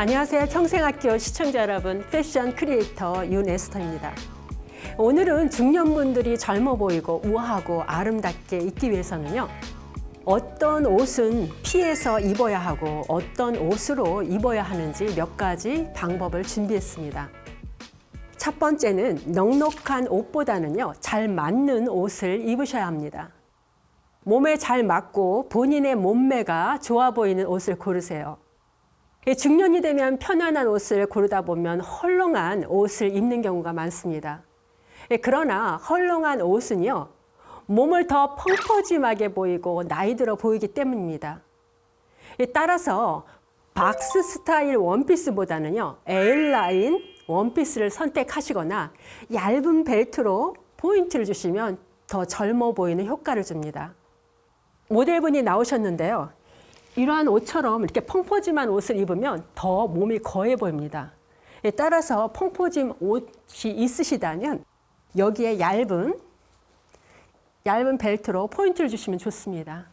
안녕하세요. 평생학교 시청자 여러분, 패션 크리에이터 윤에스터입니다. 오늘은 중년분들이 젊어 보이고 우아하고 아름답게 입기 위해서는요. 어떤 옷은 피해서 입어야 하고 어떤 옷으로 입어야 하는지 몇 가지 방법을 준비했습니다. 첫 번째는 넉넉한 옷보다는요, 잘 맞는 옷을 입으셔야 합니다. 몸에 잘 맞고 본인의 몸매가 좋아 보이는 옷을 고르세요. 이 중년이 되면 편안한 옷을 고르다 보면 헐렁한 옷을 입는 경우가 많습니다. 예, 그러나 헐렁한 옷은요, 몸을 더 펑퍼짐하게 보이고 나이 들어 보이기 때문입니다. 예, 따라서 박스 스타일 원피스보다는요, A라인 원피스를 선택하시거나 얇은 벨트로 포인트를 주시면 더 젊어 보이는 효과를 줍니다. 모델분이 나오셨는데요. 이러한 옷처럼 이렇게 펑퍼짐한 옷을 입으면 더 몸이 거해 보입니다. 예, 따라서 펑퍼짐 옷이 있으시다면 여기에 얇은 얇은 벨트로 포인트를 주시면 좋습니다.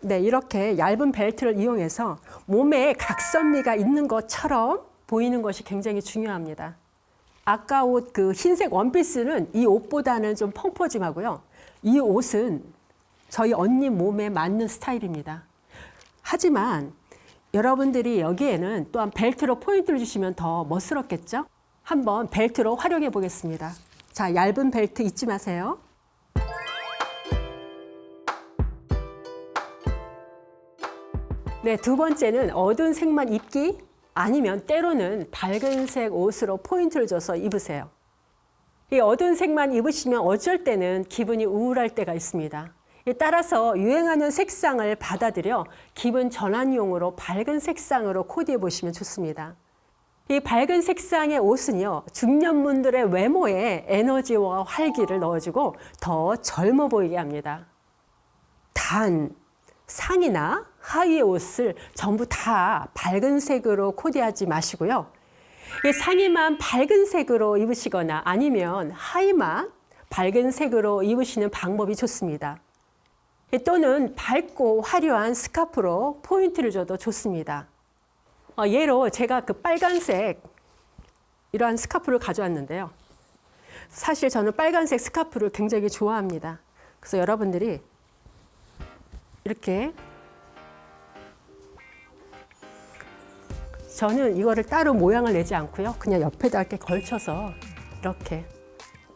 네, 이렇게 얇은 벨트를 이용해서 몸에 각선미가 있는 것처럼 보이는 것이 굉장히 중요합니다. 아까 옷 그 흰색 원피스는 이 옷보다는 좀 펑퍼짐하고요. 이 옷은 저희 언니 몸에 맞는 스타일입니다. 하지만 여러분들이 여기에는 또한 벨트로 포인트를 주시면 더 멋스럽겠죠? 한번 벨트로 활용해 보겠습니다. 자, 얇은 벨트 잊지 마세요. 네, 두 번째는 어두운 색만 입기 아니면 때로는 밝은 색 옷으로 포인트를 줘서 입으세요. 이 어두운 색만 입으시면 어쩔 때는 기분이 우울할 때가 있습니다. 예, 따라서 유행하는 색상을 받아들여 기분 전환용으로 밝은 색상으로 코디해 보시면 좋습니다. 이 밝은 색상의 옷은요, 중년분들의 외모에 에너지와 활기를 넣어주고 더 젊어 보이게 합니다. 단, 상의나 하의의 옷을 전부 다 밝은 색으로 코디하지 마시고요. 이 상의만 밝은 색으로 입으시거나 아니면 하의만 밝은 색으로 입으시는 방법이 좋습니다. 또는 밝고 화려한 스카프로 포인트를 줘도 좋습니다. 어, 예로 제가 그 빨간색 이러한 스카프를 가져왔는데요. 사실 저는 빨간색 스카프를 굉장히 좋아합니다. 그래서 여러분들이 이렇게 저는 이거를 따로 모양을 내지 않고요. 그냥 옆에다 이렇게 걸쳐서 이렇게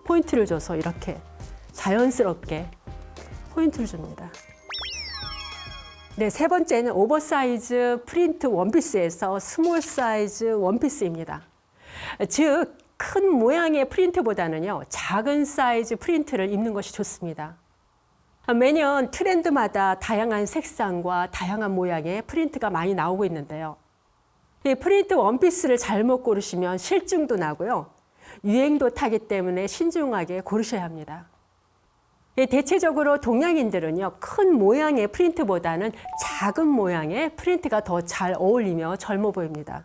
포인트를 줘서 이렇게 자연스럽게 포인트를 줍니다. 네, 세 번째는 오버사이즈 프린트 원피스에서 스몰 사이즈 원피스입니다. 즉, 큰 모양의 프린트보다는요, 작은 사이즈 프린트를 입는 것이 좋습니다. 매년 트렌드마다 다양한 색상과 다양한 모양의 프린트가 많이 나오고 있는데요. 이 프린트 원피스를 잘못 고르시면 실증도 나고요. 유행도 타기 때문에 신중하게 고르셔야 합니다. 예, 대체적으로 동양인들은요, 큰 모양의 프린트보다는 작은 모양의 프린트가 더 잘 어울리며 젊어 보입니다.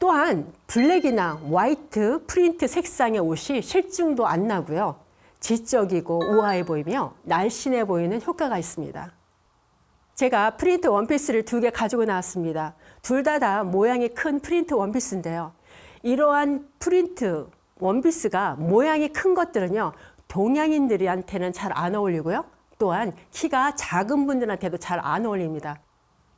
또한 블랙이나 화이트 프린트 색상의 옷이 실증도 안 나고요. 지적이고 우아해 보이며 날씬해 보이는 효과가 있습니다. 제가 프린트 원피스를 두 개 가지고 나왔습니다. 둘 다 다 모양이 큰 프린트 원피스인데요. 이러한 프린트 원피스가 모양이 큰 것들은요, 동양인들한테는 잘 안 어울리고요. 또한 키가 작은 분들한테도 잘 안 어울립니다.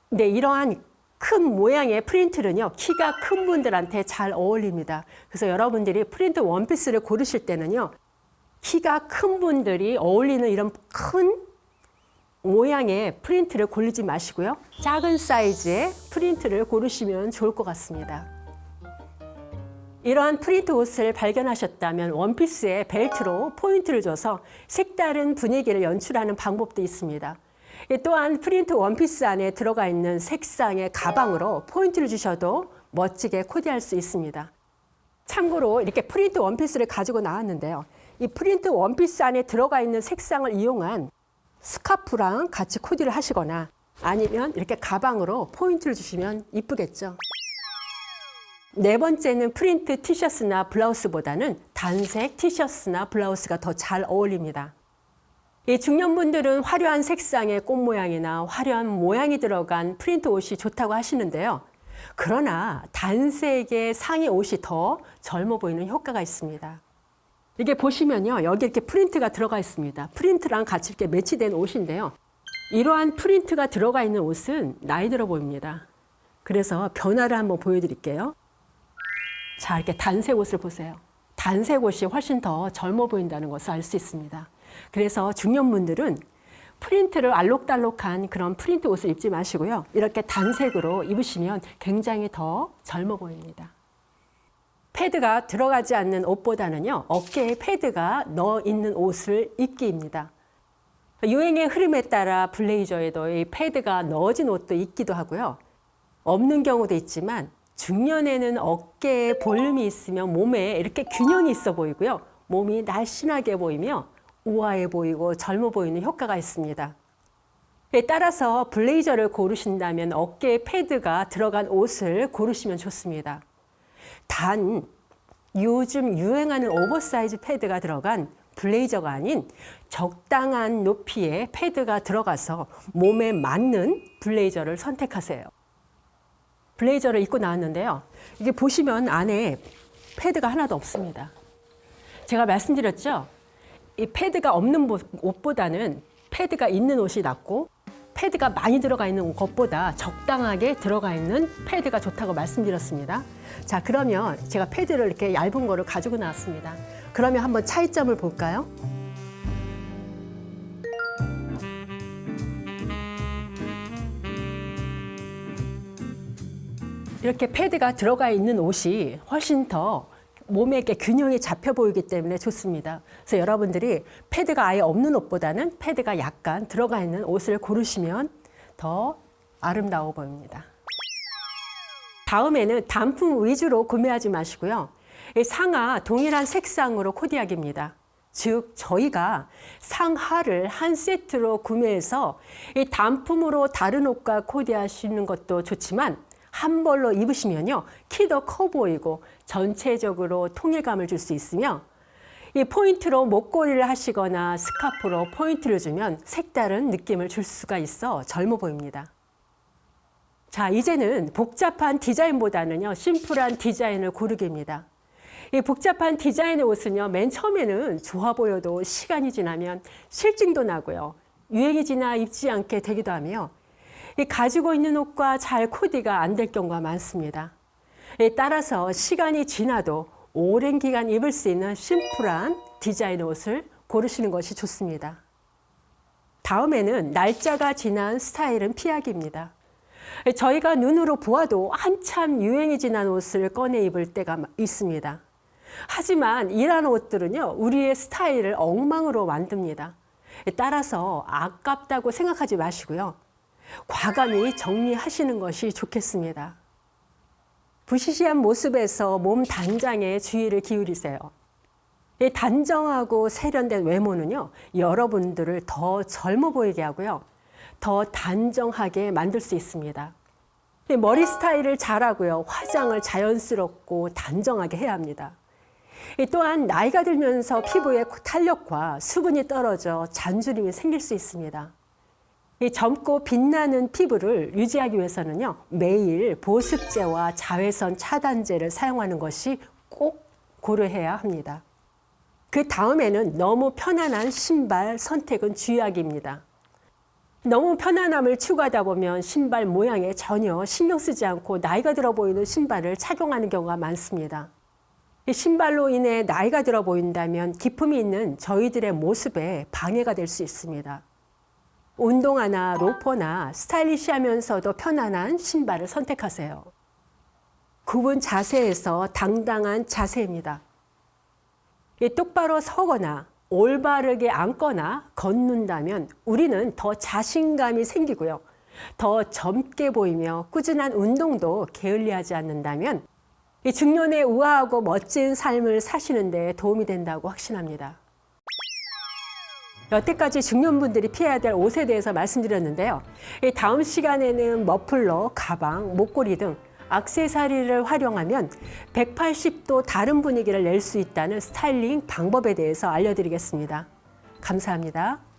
근데 이러한 큰 모양의 프린트는요, 키가 큰 분들한테 잘 어울립니다. 그래서 여러분들이 프린트 원피스를 고르실 때는요, 키가 큰 분들이 어울리는 이런 큰 모양의 프린트를 고르지 마시고요. 작은 사이즈의 프린트를 고르시면 좋을 것 같습니다. 이러한 프린트 옷을 발견하셨다면 원피스에 벨트로 포인트를 줘서 색다른 분위기를 연출하는 방법도 있습니다. 또한 프린트 원피스 안에 들어가 있는 색상의 가방으로 포인트를 주셔도 멋지게 코디할 수 있습니다. 참고로 이렇게 프린트 원피스를 가지고 나왔는데요. 이 프린트 원피스 안에 들어가 있는 색상을 이용한 스카프랑 같이 코디를 하시거나 아니면 이렇게 가방으로 포인트를 주시면 이쁘겠죠. 네 번째는 프린트 티셔츠나 블라우스보다는 단색 티셔츠나 블라우스가 더 잘 어울립니다. 이 중년분들은 화려한 색상의 꽃 모양이나 화려한 모양이 들어간 프린트 옷이 좋다고 하시는데요. 그러나 단색의 상의 옷이 더 젊어 보이는 효과가 있습니다. 이게 보시면요. 여기 이렇게 프린트가 들어가 있습니다. 프린트랑 같이 이렇게 매치된 옷인데요. 이러한 프린트가 들어가 있는 옷은 나이 들어 보입니다. 그래서 변화를 한번 보여드릴게요. 자, 이렇게 단색 옷을 보세요. 단색 옷이 훨씬 더 젊어 보인다는 것을 알 수 있습니다. 그래서 중년분들은 프린트를 알록달록한 그런 프린트 옷을 입지 마시고요. 이렇게 단색으로 입으시면 굉장히 더 젊어 보입니다. 패드가 들어가지 않는 옷보다는요, 어깨에 패드가 넣어 있는 옷을 입기입니다. 유행의 흐름에 따라 블레이저에도 이 패드가 넣어진 옷도 있기도 하고요. 없는 경우도 있지만 중년에는 어깨에 볼륨이 있으면 몸에 이렇게 균형이 있어 보이고요. 몸이 날씬하게 보이며 우아해 보이고 젊어 보이는 효과가 있습니다. 에 따라서 블레이저를 고르신다면 어깨에 패드가 들어간 옷을 고르시면 좋습니다. 단 요즘 유행하는 오버사이즈 패드가 들어간 블레이저가 아닌 적당한 높이의 패드가 들어가서 몸에 맞는 블레이저를 선택하세요. 블레이저를 입고 나왔는데요. 이게 보시면 안에 패드가 하나도 없습니다. 제가 말씀드렸죠? 이 패드가 없는 옷보다는 패드가 있는 옷이 낫고 패드가 많이 들어가 있는 것보다 적당하게 들어가 있는 패드가 좋다고 말씀드렸습니다. 자, 그러면 제가 패드를 이렇게 얇은 거를 가지고 나왔습니다. 그러면 한번 차이점을 볼까요? 이렇게 패드가 들어가 있는 옷이 훨씬 더 몸에 이렇게 균형이 잡혀 보이기 때문에 좋습니다. 그래서 여러분들이 패드가 아예 없는 옷보다는 패드가 약간 들어가 있는 옷을 고르시면 더 아름다워 보입니다. 다음에는 단품 위주로 구매하지 마시고요. 이 상하 동일한 색상으로 코디하기입니다. 즉 저희가 상하를 한 세트로 구매해서 이 단품으로 다른 옷과 코디하시는 것도 좋지만 한 벌로 입으시면요 키더커 보이고 전체적으로 통일감을 줄 수 있으며 이 포인트로 목걸이를 하시거나 스카프로 포인트를 주면 색다른 느낌을 줄 수가 있어 젊어 보입니다. 자, 이제는 복잡한 디자인보다는요, 심플한 디자인을 고르기입니다. 이 복잡한 디자인의 옷은요, 맨 처음에는 좋아 보여도 시간이 지나면 실증도 나고요. 유행이 지나 입지 않게 되기도 하며, 이 가지고 있는 옷과 잘 코디가 안 될 경우가 많습니다. 이 따라서 시간이 지나도 오랜 기간 입을 수 있는 심플한 디자인의 옷을 고르시는 것이 좋습니다. 다음에는 날짜가 지난 스타일은 피하기입니다. 저희가 눈으로 보아도 한참 유행이 지난 옷을 꺼내 입을 때가 있습니다. 하지만 이러한 옷들은요, 우리의 스타일을 엉망으로 만듭니다. 따라서 아깝다고 생각하지 마시고요. 과감히 정리하시는 것이 좋겠습니다. 부시시한 모습에서 몸 단장에 주의를 기울이세요. 이 단정하고 세련된 외모는요, 여러분들을 더 젊어 보이게 하고요. 더 단정하게 만들 수 있습니다. 머리 스타일을 잘하고요. 화장을 자연스럽고 단정하게 해야 합니다. 또한 나이가 들면서 피부의 탄력과 수분이 떨어져 잔주림이 생길 수 있습니다. 이 젊고 빛나는 피부를 유지하기 위해서는요, 매일 보습제와 자외선 차단제를 사용하는 것이 꼭 고려해야 합니다. 그 다음에는 너무 편안한 신발 선택은 주의하기입니다. 너무 편안함을 추구하다 보면 신발 모양에 전혀 신경 쓰지 않고 나이가 들어 보이는 신발을 착용하는 경우가 많습니다. 이 신발로 인해 나이가 들어 보인다면 기품이 있는 저희들의 모습에 방해가 될 수 있습니다. 운동화나 로퍼나 스타일리시하면서도 편안한 신발을 선택하세요. 굽은 자세에서 당당한 자세입니다. 똑바로 서거나 올바르게 앉거나 걷는다면 우리는 더 자신감이 생기고요. 더 젊게 보이며 꾸준한 운동도 게을리하지 않는다면 이 중년의 우아하고 멋진 삶을 사시는 데 도움이 된다고 확신합니다. 여태까지 중년분들이 피해야 될 옷에 대해서 말씀드렸는데요. 다음 시간에는 머플러, 가방, 목걸이 등 악세사리를 활용하면 180도 다른 분위기를 낼 수 있다는 스타일링 방법에 대해서 알려드리겠습니다. 감사합니다.